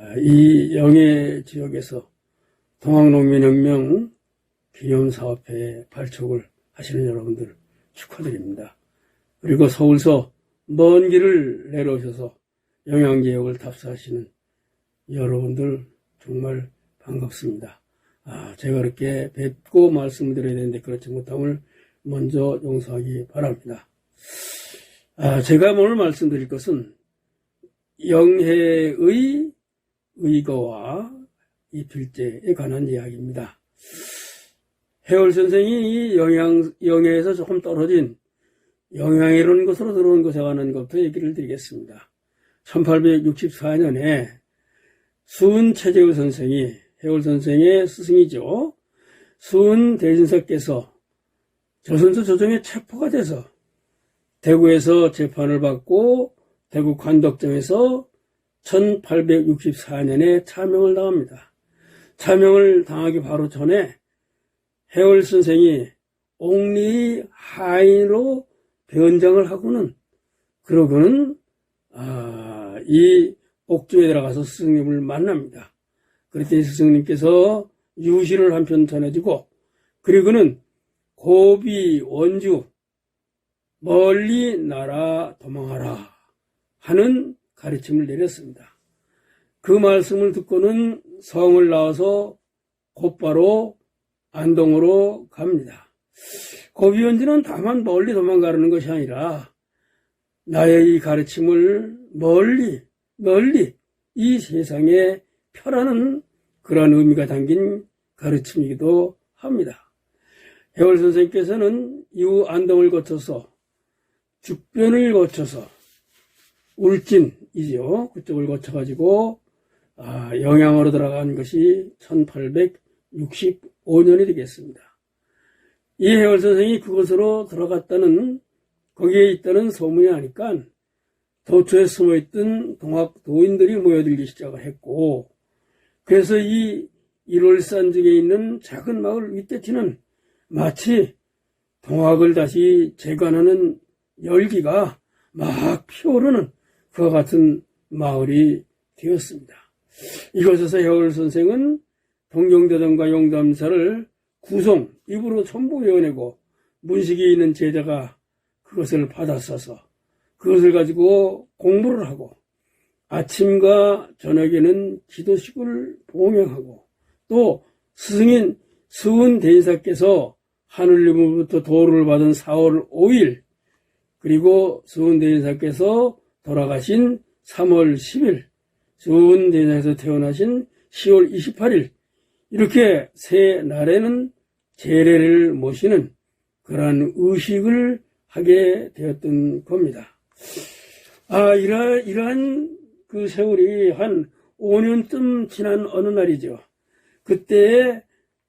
아, 이 영해 지역에서 동학농민혁명 기념사업회에 발족을 하시는 여러분들 축하드립니다. 그리고 서울서 먼 길을 내려오셔서 영양지역을 답사하시는 여러분들 정말 반갑습니다. 아, 제가 이렇게 뵙고 말씀을 드려야 되는데 그렇지 못함을 먼저 용서하기 바랍니다. 아, 제가 오늘 말씀드릴 것은 영해의 의거와 이 필제에 관한 이야기입니다. 해월 선생이 이 영양, 영해에서 조금 떨어진 영양이라는 것으로 들어온 것에 관한 것부터 얘기를 드리겠습니다. 1864년에 수은 최재우 선생이 해월 선생의 스승이죠. 수은 대진석께서 조선조 조정에 체포가 돼서 대구에서 재판을 받고 대구 관덕정에서 1864년에 차명을 당합니다. 차명을 당하기 바로 전에 해월 선생이 옥리 하인으로 변장을 하고는 그러고는 아, 이 옥중에 들어가서 스승님을 만납니다. 그랬더니 스승님께서 유시를 한 편 전해주고 그리고는 고비 원주 멀리 나라 도망하라 하는 가르침을 내렸습니다. 그 말씀을 듣고는 성을 나와서 곧바로 안동으로 갑니다. 고비원주는 다만 멀리 도망가려는 것이 아니라 나의 이 가르침을 멀리 멀리 이 세상에 펴라는 그러한 의미가 담긴 가르침이기도 합니다. 해월 선생님께서는 이후 안동을 거쳐서 죽변을 거쳐서 울진이죠. 그쪽을 거쳐가지고 아, 영양으로 들어간 것이 1865년이 되겠습니다. 이 해월 선생이 그곳으로 들어갔다는 거기에 있다는 소문이 아니까 도처에 숨어있던 동학 도인들이 모여들기 시작을 했고 그래서 이 일월산 중에 있는 작은 마을 윗대치는 마치 동학을 다시 재관하는 열기가 막 피어오르는 그와 같은 마을이 되었습니다. 이곳에서 해월 선생은 동경대전과 용담사를 구송, 입으로 전부 외워내고 문식이 있는 제자가 그것을 받아써서 그것을 가지고 공부를 하고 아침과 저녁에는 기도식을 봉행하고 또 스승인 수은 대인사께서 하늘님으로부터 도를 받은 4월 5일 그리고 수은 대인사께서 돌아가신 3월 10일 수은 대인사에서 태어나신 10월 28일 이렇게 세 날에는 제례를 모시는 그러한 의식을 하게 되었던 겁니다. 아, 이러, 이러한 그 세월이 한 5년쯤 지난 어느 날이죠. 그때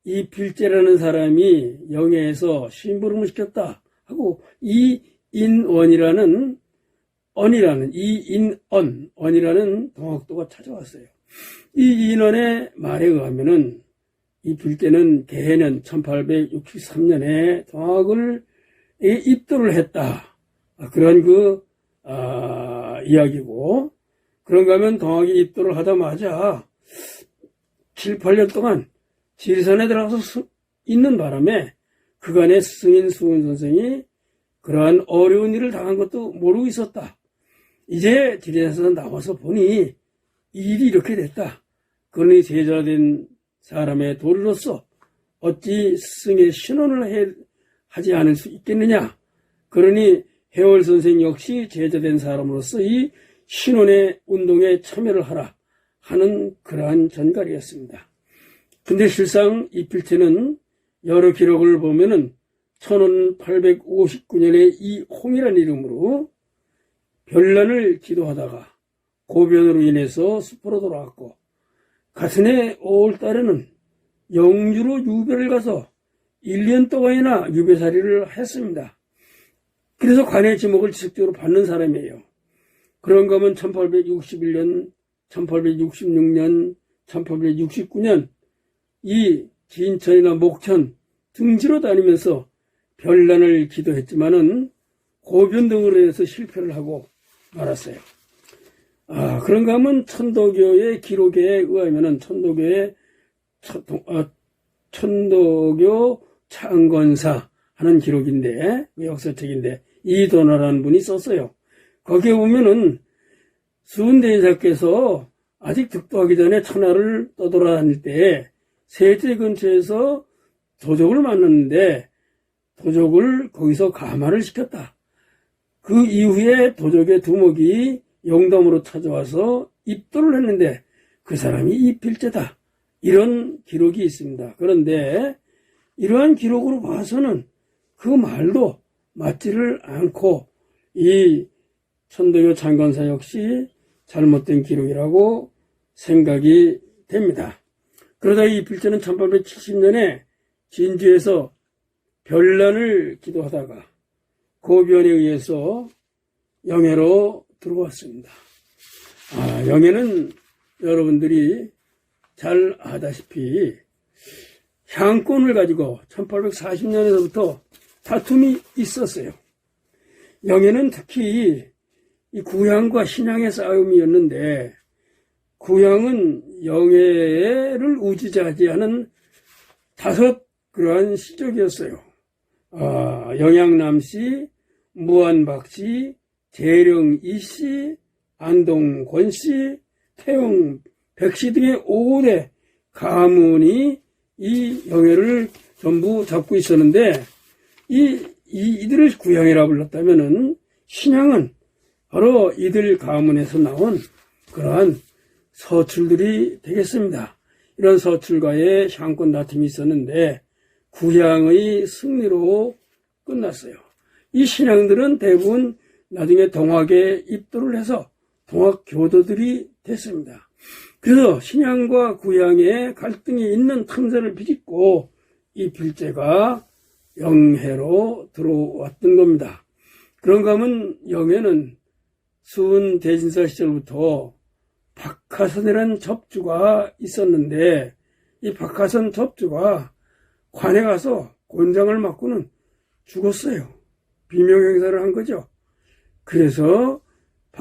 이 필제라는 사람이 영해에서 심부름을 시켰다 하고 이 인원이라는 언이라는 이 인언 언이라는 동학도가 찾아왔어요. 이 인원의 말에 의하면은 이 필제는 개해년 1863년에 동학을 입도를 했다. 아, 그런 그 아, 이야기고 그런가 하면 동학이 입도를 하자마자 7, 8년 동안 지리산에 들어가서 있는 바람에 그간의 스승인 수은 선생이 그러한 어려운 일을 당한 것도 모르고 있었다. 이제 지리산에서 나와서 보니 일이 이렇게 됐다. 그러니 제자된 사람의 도리로서 어찌 스승의 신원을 해, 하지 않을 수 있겠느냐. 그러니 해월 선생 역시 제자된 사람으로서 이 신원의 운동에 참여를 하라 하는 그러한 전갈이었습니다. 근데 실상 이 필체는 여러 기록을 보면은 1859년에 이 홍이라는 이름으로 별난을 기도하다가 고변으로 인해서 숲으로 돌아왔고 같은 해 5월달에는 영주로 유배를 가서 1년 동안이나 유배살이를 했습니다. 그래서 관의 지목을 지속적으로 받는 사람이에요. 그런가 하면 1861년, 1866년, 1869년 이 진천이나 목천 등지로 다니면서 별난을 기도했지만은 고변 등으로 해서 실패를 하고 말았어요. 아, 그런가 하면 천도교의 기록에 의하면은 천도교의 천, 어, 천도교 창건사 하는 기록인데, 그 역사책인데, 이도나라는 분이 썼어요. 거기에 보면은 수은대인사께서 아직 득도하기 전에 천하를 떠돌아다닐 때 세제 근처에서 도적을 만났는데 도적을 거기서 감화를 시켰다. 그 이후에 도적의 두목이 영담으로 찾아와서 입도를 했는데 그 사람이 이필제다. 이런 기록이 있습니다. 그런데 이러한 기록으로 봐서는 그 말도 맞지를 않고 이 천도교 장관사 역시 잘못된 기록이라고 생각이 됩니다. 그러다 이 필제는 1870년에 진주에서 별난을 기도하다가 고변에 의해서 영해로 들어왔습니다. 아, 영해는 여러분들이 잘 아다시피 향권을 가지고 1840년에서부터 다툼이 있었어요. 영해는 특히 이 구향과 신향의 싸움이었는데 구향은 영해를 우지자지하는 다섯 그러한 시족이었어요. 아, 영양남 씨, 무한박 씨, 재령 이 씨, 안동권 씨, 태용 백 씨 등의 5대 가문이 이 영해를 전부 잡고 있었는데 이, 이 이들을 구양이라 불렀다면은 신양은 바로 이들 가문에서 나온 그러한 서출들이 되겠습니다. 이런 서출과의 향권 다툼이 있었는데 구향의 승리로 끝났어요. 이 신앙들은 대부분 나중에 동학에 입도를 해서 동학 교도들이 됐습니다. 그래서 신앙과 구양의 갈등이 있는 탐사를 비집고 이 필제가 영해로 들어왔던 겁니다. 그런가 하면 영해는 수은 대진사 시절부터 박하선이라는 접주가 있었는데 이 박하선 접주가 관에 가서 곤장을 맞고는 죽었어요. 비명 행사를 한 거죠. 그래서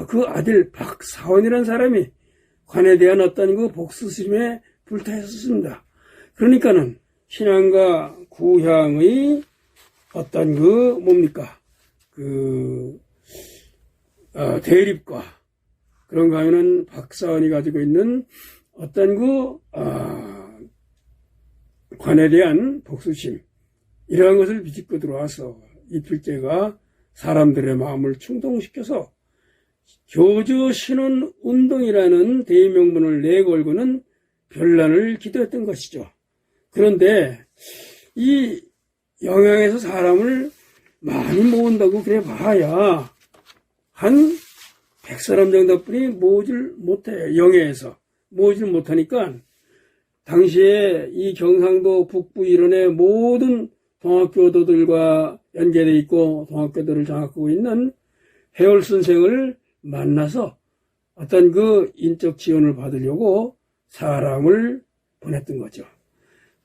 그 아들 박사원이라는 사람이 관에 대한 어떤 그 복수심에 불타했었습니다. 그러니까는 신앙과 구향의 어떤 그 뭡니까 그 어, 대립과 그런가 하면은 박사원이 가지고 있는 어떤 그 어, 관에 대한 복수심 이러한 것을 비집고 들어와서 이 필제가 사람들의 마음을 충동시켜서 교주 신원 운동이라는 대명분을 내걸고는 별난을 기도했던 것이죠. 그런데 이 영향에서 사람을 많이 모은다고 그래 봐야 한 100사람 정도뿐이 모으질 못해요. 영해에서. 모으질 못하니까 당시에 이 경상도 북부 일원의 모든 동학교도들과 연계되어 있고 동학교도를 장악하고 있는 해월 선생을 만나서 어떤 그 인적 지원을 받으려고 사람을 보냈던 거죠.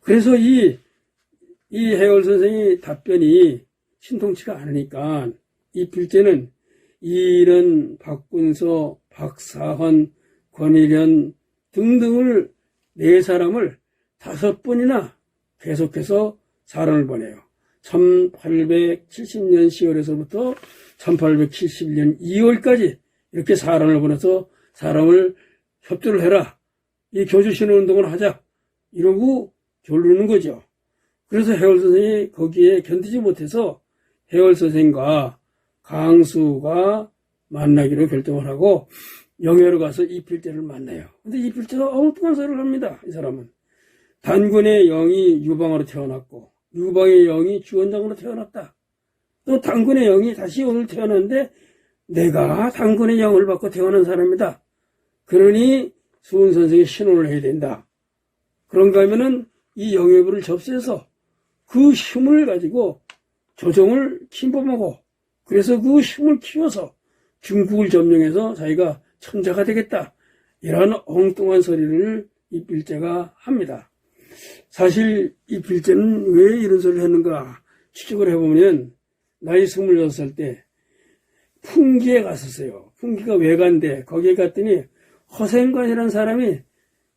그래서 이, 이 해월 선생의 답변이 신통치가 않으니까 이 필제는 이런 박군서, 박사헌, 권일현 등등을 네 사람을 다섯 번이나 계속해서 사람을 보내요. 1870년 10월에서부터 1871년 2월까지 이렇게 사람을 보내서 사람을 협조를 해라. 이 교주신호 운동을 하자. 이러고 결르는 거죠. 그래서 해월 선생이 거기에 견디지 못해서 해월 선생과 강수가 만나기로 결정을 하고 영해로 가서 이필제를 만나요. 근데 이필제가 엉뚱한 소리를 합니다. 이 사람은. 단군의 영이 유방으로 태어났고 유방의 영이 주원장으로 태어났다. 또 단군의 영이 다시 오늘 태어났는데 내가 단군의 영을 받고 태어난 사람이다. 그러니 수은 선생이 신혼을 해야 된다. 그런가 하면은 이 영예부를 접수해서 그 힘을 가지고 조정을 침범하고 그래서 그 힘을 키워서 중국을 점령해서 자기가 천자가 되겠다. 이런 엉뚱한 소리를 이 빌제가 합니다. 사실 이 빌제는 왜 이런 소리를 했는가 추측을 해보면 나이 26살 때 풍기에 갔었어요. 풍기가 외관데 거기에 갔더니 허생관이라는 사람이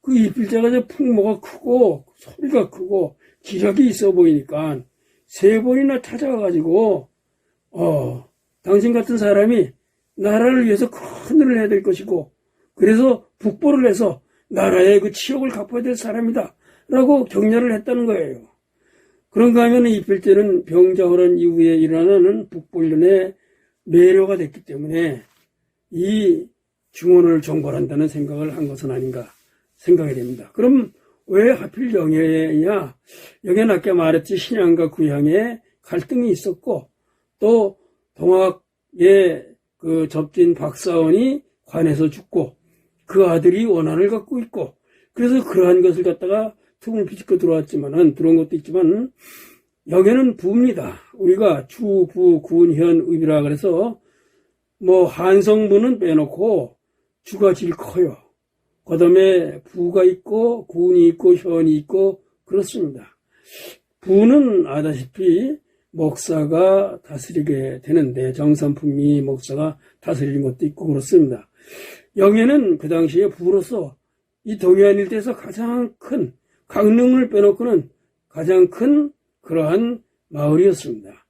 그 이필자가 저 풍모가 크고 소리가 크고 기력이 있어 보이니까 세 번이나 찾아가가지고 어 당신 같은 사람이 나라를 위해서 큰 일을 해야 될 것이고 그래서 북보를 해서 나라의 그 치욕을 갚아야 될 사람이다 라고 격려를 했다는 거예요. 그런가 하면 이필제는 병자호란 이후에 일어나는 북벌련의 매료가 됐기 때문에 이 중원을 정벌한다는 생각을 한 것은 아닌가 생각이 됩니다. 그럼 왜 하필 영예냐? 영예는 아까 말했지 신양과 구양에 갈등이 있었고 또 동학의 그 접진 박사원이 관에서 죽고 그 아들이 원한을 갖고 있고 그래서 그러한 것을 갖다가 틈을 비집고 들어왔지만은 들어온 것도 있지만 여기는 부입니다. 우리가 주, 부, 군, 현, 읍이라 그래서 뭐 한성부는 빼놓고 주가 제일 커요. 그 다음에 부가 있고 군이 있고 현이 있고 그렇습니다. 부는 아다시피 목사가 다스리게 되는데 정선품이 목사가 다스리는 것도 있고 그렇습니다. 영예는 그 당시에 부로서 이 동해안 일대에서 가장 큰 강릉을 빼놓고는 가장 큰 그러한 마을이었습니다.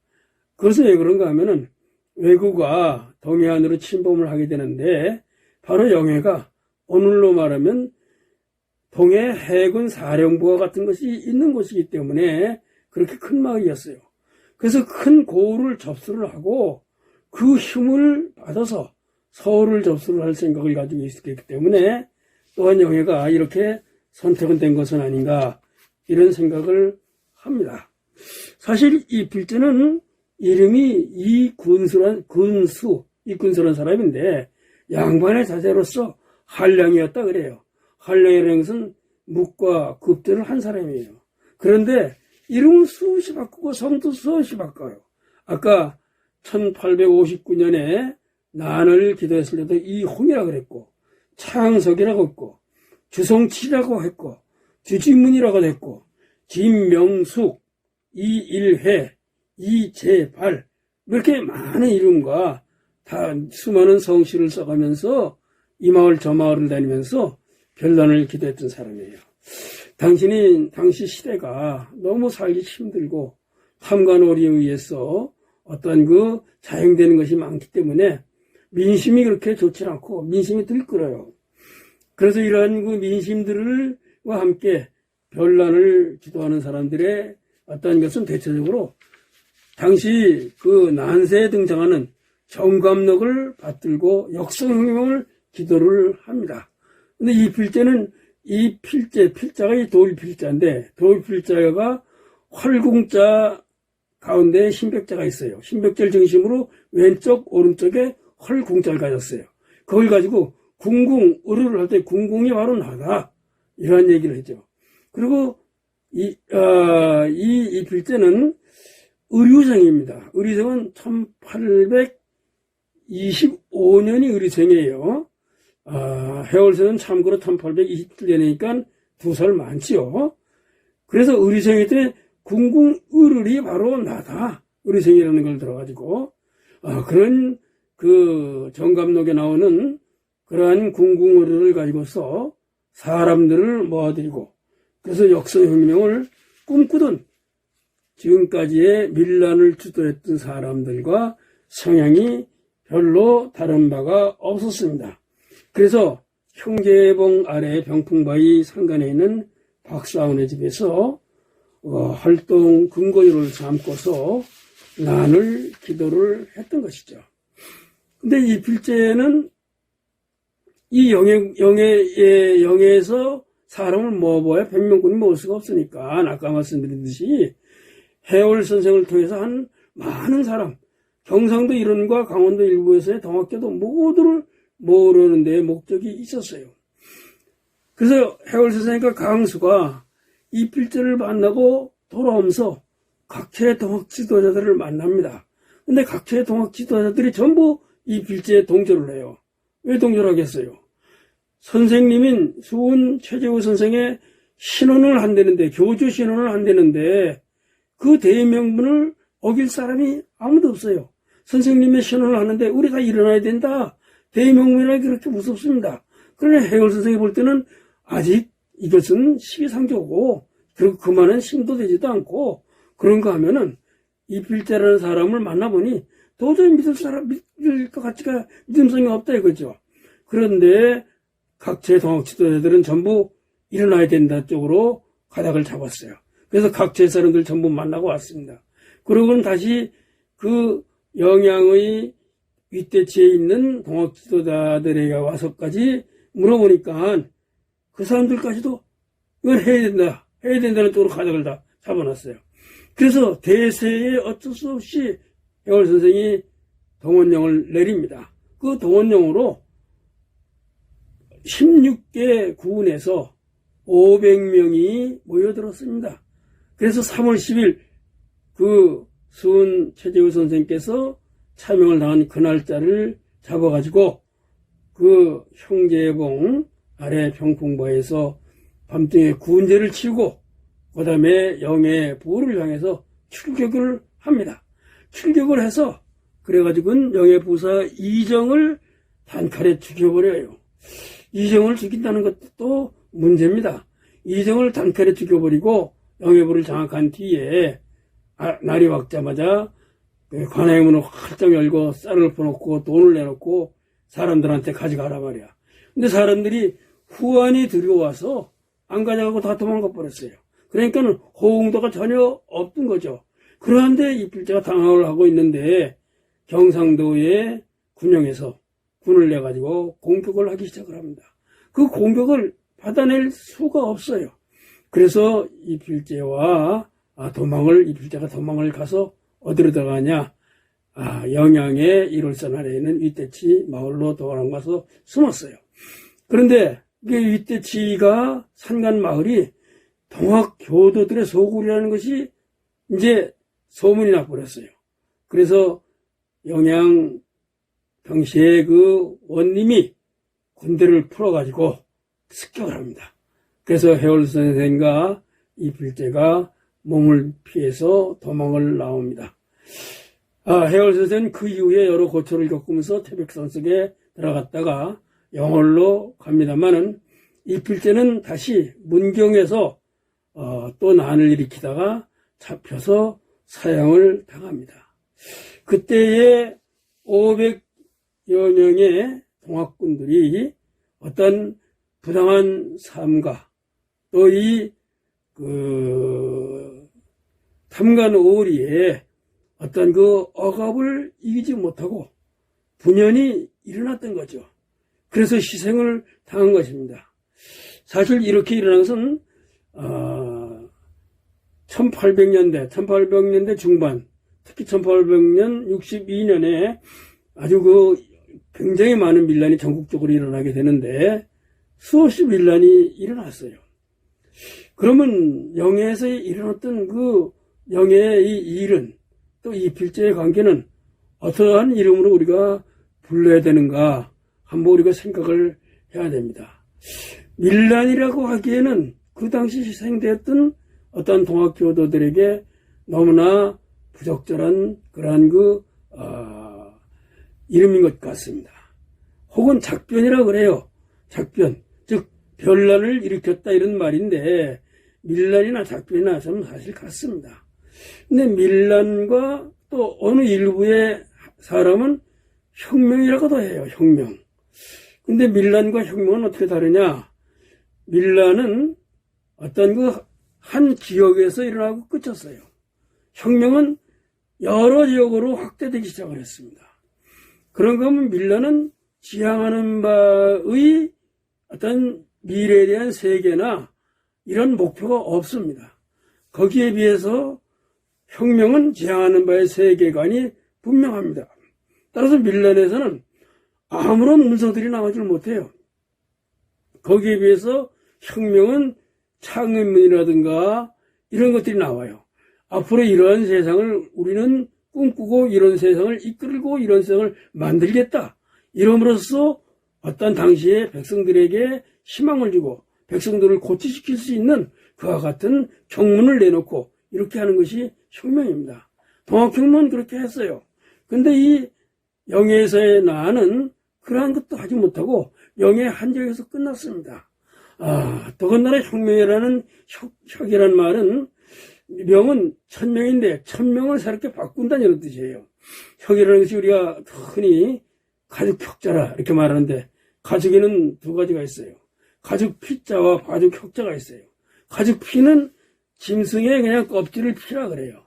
그래서 왜 그런가 하면은 외구가 동해안으로 침범을 하게 되는데 바로 영해가 오늘로 말하면 동해 해군 사령부와 같은 것이 있는 곳이기 때문에 그렇게 큰 마을이었어요. 그래서 큰 고을을 접수를 하고 그 힘을 받아서 서울을 접수를 할 생각을 가지고 있었기 때문에 또한 영해가 이렇게 선택은 된 것은 아닌가 이런 생각을 합니다. 사실 이 필제는 이름이 이군수란 군수 이군수란 사람인데 양반의 자제로서 한량이었다 그래요. 한량이라는 것은 묵과 급제를 한 사람이에요. 그런데 이름은 수없이 바꾸고 성도 수없이 바꿔요. 아까 1859년에 난을 기도했을 때도 이홍이라고 그랬고 창석이라고 했고 주성치라고 했고 주지문이라고 했고 김명숙, 이일회, 이재발 이렇게 많은 이름과 다 수많은 성씨를 써가면서 이 마을 저 마을을 다니면서 별난을 기도했던 사람이에요. 당신이 당시 시대가 너무 살기 힘들고 탐관오리에 의해서 어떤 그 자행되는 것이 많기 때문에 민심이 그렇게 좋지 않고 민심이 들끓어요. 그래서 이러한 그 민심들과 함께 별난을 기도하는 사람들의 어떤 것은 대체적으로 당시 그 난세에 등장하는 정감록을 받들고 역성혁명을 기도를 합니다. 근데 이 필제는 이 필제, 필자가 이 도일필자인데 도일필자가 활궁자 가운데 신백자가 있어요. 신백자를 중심으로 왼쪽 오른쪽에 헐궁자를 가졌어요. 그걸 가지고 궁궁, 의료를 할 때 궁궁이 바로 나다. 이러한 얘기를 했죠. 그리고 이, 어, 이, 이 필제는 의류생입니다. 의류생은 1825년이 의류생이에요. 아, 해월세는 참고로 1827년이니까 두 살 많지요. 그래서 의류생일 때 궁궁 의를이 바로 나다. 의류생이라는 걸 들어가지고, 아, 그런 그 정감록에 나오는 그러한 궁궁 의를 가지고서 사람들을 모아들이고, 그래서 역사혁명을 꿈꾸던 지금까지의 밀란을 주도했던 사람들과 성향이 별로 다른 바가 없었습니다. 그래서 형제봉 아래 병풍바위 상간에 있는 박사원의 집에서 어, 활동 근거리를 삼고서 난을 기도를 했던 것이죠. 근데 이 필제는 이 영예, 영예, 영예에서 사람을 모아봐야 백명꾼이 모을 수가 없으니까 아까 말씀드렸듯이 해월 선생을 통해서 한 많은 사람 경상도 일원과 강원도 일부에서의 동학교도 모두를 모으려는 데 목적이 있었어요. 그래서 해월 선생과 강수가 이 필제를 만나고 돌아오면서 각처의 동학 지도자들을 만납니다. 근데 각처의 동학 지도자들이 전부 이 필제에 동조를 해요. 왜 동조를 하겠어요? 선생님인 수은 최재우 선생의 신원을 한다는데 교주 신원을 한다는데 그 대명분을 어길 사람이 아무도 없어요. 선생님의 신원을 하는데 우리가 일어나야 된다. 대명문이라 그렇게 무섭습니다. 그러나 해월 선생이 볼 때는 아직 이것은 시기상조고 그리고 그만한 힘도 되지도 않고 그런가 하면은 이필자라는 사람을 만나보니 도저히 믿을 사람 믿을 것 같지가 믿음성이 없다 이거죠. 그런데 각체 동학 지도자들은 전부 일어나야 된다 쪽으로 가닥을 잡았어요. 그래서 각체 사람들 전부 만나고 왔습니다. 그러고는 다시 그 영양의 윗대치에 있는 동학 지도자들에게 와서까지 물어보니까 그 사람들까지도 이걸 해야 된다. 해야 된다는 쪽으로 가닥을 다 잡아놨어요. 그래서 대세에 어쩔 수 없이 해월 선생이 동원령을 내립니다. 그 동원령으로 16개 구군에서 500명이 모여들었습니다. 그래서 3월 10일 그 수은 최재우 선생께서 차명을 당한 그 날짜를 잡아가지고 그 형제봉 아래 평풍바에서 밤중에 구운제를 치고 그 다음에 영의 부를 향해서 출격을 합니다. 출격을 해서 그래가지고는 영의 부사 이정을 단칼에 죽여버려요. 이정을 죽인다는 것도 문제입니다. 이정을 단칼에 죽여버리고 영예부를 장악한 뒤에 아, 날이 밝자마자 그 관아의 문을 활짝 열고 쌀을 퍼놓고 돈을 내놓고 사람들한테 가져가라 말이야. 근데 사람들이 후안이 들어와서 안 가져가고 다 도망가 버렸어요. 그러니까는 호응도가 전혀 없던 거죠. 그런데 이필자가 당황을 하고 있는데 경상도의 군영에서 군을 내가지고 공격을 하기 시작을 합니다. 그 공격을 받아낼 수가 없어요. 그래서 이필제와 아, 도망을 이필제가 도망을 가서 어디로 들어가냐? 아, 영양의 일월산 아래에 있는 윗대치 마을로 도망 가서 숨었어요. 그런데 이게 윗대치가 산간 마을이 동학 교도들의 소굴이라는 것이 이제 소문이 나버렸어요. 그래서 영양 당시에 그 원님이 군대를 풀어가지고 습격을 합니다. 그래서 해월 선생과 이필제가 몸을 피해서 도망을 나옵니다. 아, 해월 선생은 그 이후에 여러 고초를 겪으면서 태백산 속에 들어갔다가 영월로 갑니다만은 이필제는 다시 문경에서 어, 또 난을 일으키다가 잡혀서 사형을 당합니다. 그때에 500여 명의 동학군들이 어떤 부당한 삶과 또이그 탐관 오리에 어떤 그 억압을 이기지 못하고 분연이 일어났던 거죠. 그래서 희생을 당한 것입니다. 사실 이렇게 일어난 것은 어, 1800년대, 1800년대 중반, 특히 1800년 62년에 아주 그 굉장히 많은 밀란이 전국적으로 일어나게 되는데 수없이 밀란이 일어났어요. 그러면 영예에서 일어났던 그 영예의 이 일은 또 이 필제의 관계는 어떠한 이름으로 우리가 불러야 되는가 한번 우리가 생각을 해야 됩니다. 밀란이라고 하기에는 그 당시 희생되었던 어떤 동학교도들에게 너무나 부적절한 그러한 그 어, 이름인 것 같습니다. 혹은 작변이라고 그래요. 작변. 즉 별난을 일으켰다 이런 말인데 밀란이나 작변이나 좀 사실 같습니다. 근데 밀란과 또 어느 일부의 사람은 혁명이라고도 해요. 혁명. 근데 밀란과 혁명은 어떻게 다르냐? 밀란은 어떤 그 한 지역에서 일어나고 끝쳤어요. 혁명은 여러 지역으로 확대되기 시작을 했습니다. 그런가 하면 밀란은 지향하는 바의 어떤 미래에 대한 세계나 이런 목표가 없습니다. 거기에 비해서 혁명은 지향하는 바의 세계관이 분명합니다. 따라서 밀란에서는 아무런 문서들이 나오질 못해요. 거기에 비해서 혁명은 창의문이라든가 이런 것들이 나와요. 앞으로 이러한 세상을 우리는 꿈꾸고 이런 세상을 이끌고 이런 세상을 만들겠다. 이름으로써 어떤 당시에 백성들에게 희망을 주고 백성들을 고치시킬 수 있는 그와 같은 경문을 내놓고 이렇게 하는 것이 혁명입니다. 동학혁명은 그렇게 했어요. 근데 이 영예에서의 나는 그러한 것도 하지 못하고 영에 한정해서 끝났습니다. 아, 더군다나 혁명이라는 혁, 혁이라는 말은 명은 천명인데 천명을 새롭게 바꾼다는 이런 뜻이에요. 혁이라는 것이 우리가 흔히 가죽 혁자라 이렇게 말하는데 가죽에는 두 가지가 있어요. 가죽 피자와 가죽 혁자가 있어요. 가죽 피는 짐승의 그냥 껍질을 피라 그래요.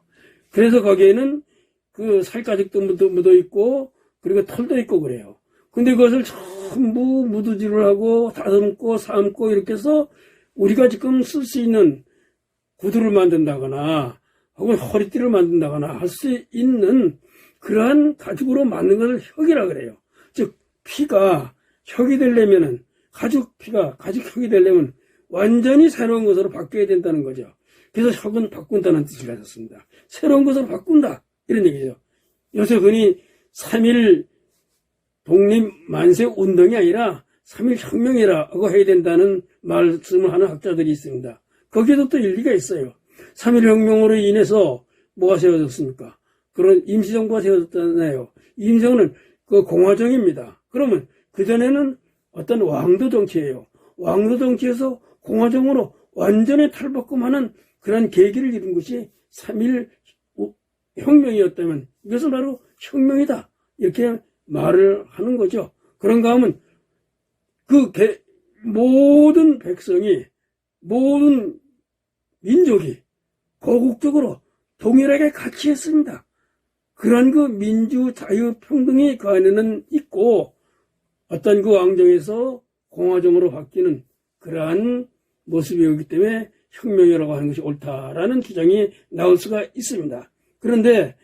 그래서 거기에는 그 살가죽도 묻어, 묻어 있고 그리고 털도 있고 그래요. 근데 그것을 전부 무두질을 하고 다듬고 삶고 이렇게 해서 우리가 지금 쓸 수 있는 구두를 만든다거나 혹은 허리띠를 만든다거나 할 수 있는 그러한 가죽으로 만든 것을 혁이라 그래요. 즉 피가 혁이 되려면은 가죽 피가 가죽 혁이 되려면 완전히 새로운 것으로 바뀌어야 된다는 거죠. 그래서 혁은 바꾼다는 뜻을 가졌습니다. 새로운 것으로 바꾼다 이런 얘기죠. 요새 흔히 3일 독립 만세 운동이 아니라 3일 혁명이라고 해야 된다는 말씀을 하는 학자들이 있습니다. 거기에도 또 일리가 있어요. 3일 혁명으로 인해서 뭐가 세워졌습니까? 그런 임시정부가 세워졌잖아요. 임시정부는 그 공화정입니다. 그러면 그전에는 어떤 왕도 정치예요. 왕도 정치에서 공화정으로 완전히 탈바꿈하는 그런 계기를 이룬 것이 3일 혁명이었다면 이것은 바로 혁명이다. 이렇게 말을 하는 거죠. 그런가 하면 그 개, 모든 백성이 모든 민족이 거국적으로 동일하게 같이 했습니다. 그런 그 민주, 자유, 평등이 그 안에는 있고 어떤 그 왕정에서 공화정으로 바뀌는 그러한 모습이었기 때문에 혁명이라고 하는 것이 옳다라는 주장이 나올 수가 있습니다. 그런데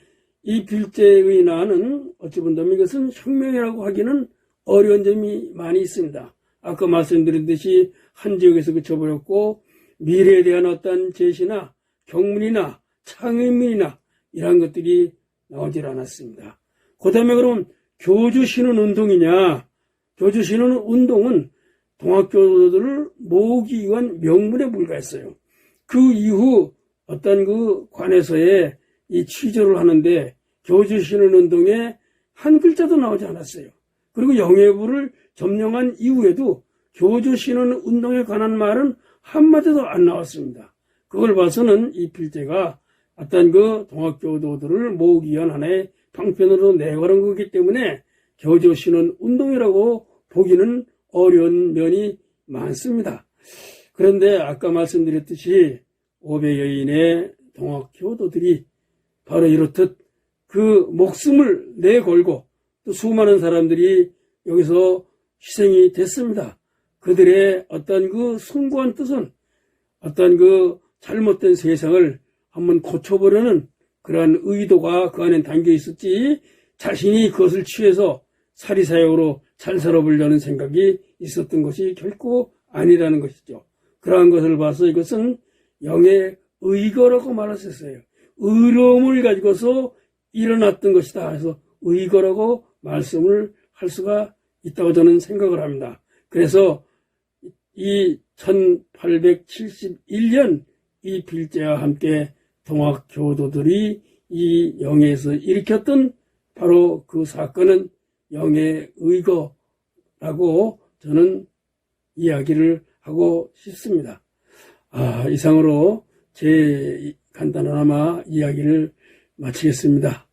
이 빌제의 난은 어찌 본다면 이것은 혁명이라고 하기는 어려운 점이 많이 있습니다. 아까 말씀드린 듯이 한 지역에서 그쳐버렸고 미래에 대한 어떤 제시나 경문이나 창의문이나 이러한 것들이 나오질 않았습니다. 그 다음에 그럼 교주 신은 운동이냐? 교주 신은 운동은 동학교도들을 모으기 위한 명분에 불과했어요. 그 이후 어떤 그 관에서의 이 취조를 하는데 교주 신은 운동에 한 글자도 나오지 않았어요. 그리고 영예부를 점령한 이후에도 교주 신은 운동에 관한 말은 한마디도 안 나왔습니다. 그걸 봐서는 이 필제가 어떤 그 동학교도들을 모으기 위한 하나의 방편으로 내걸은 거기 때문에 교주 신은 운동이라고 보기는 어려운 면이 많습니다. 그런데 아까 말씀드렸듯이 500 여인의 동학교도들이 바로 이렇듯 그 목숨을 내걸고 또 수많은 사람들이 여기서 희생이 됐습니다. 그들의 어떤 그 숭고한 뜻은 어떤 그 잘못된 세상을 한번 고쳐보려는 그러한 의도가 그 안에 담겨 있었지 자신이 그것을 취해서 사리사욕으로 잘 살아보려는 생각이 있었던 것이 결코 아니라는 것이죠. 그러한 것을 봐서 이것은 영의 의거라고 말했었어요. 의로움을 가지고서 일어났던 것이다 해서 의거라고 말씀을 할 수가 있다고 저는 생각을 합니다. 그래서 이 1871년 이 빌제와 함께 동학 교도들이 이 영에서 일으켰던 바로 그 사건은 영의 의거라고 저는 이야기를 하고 싶습니다. 아, 이상으로 제 간단하나마 이야기를 마치겠습니다.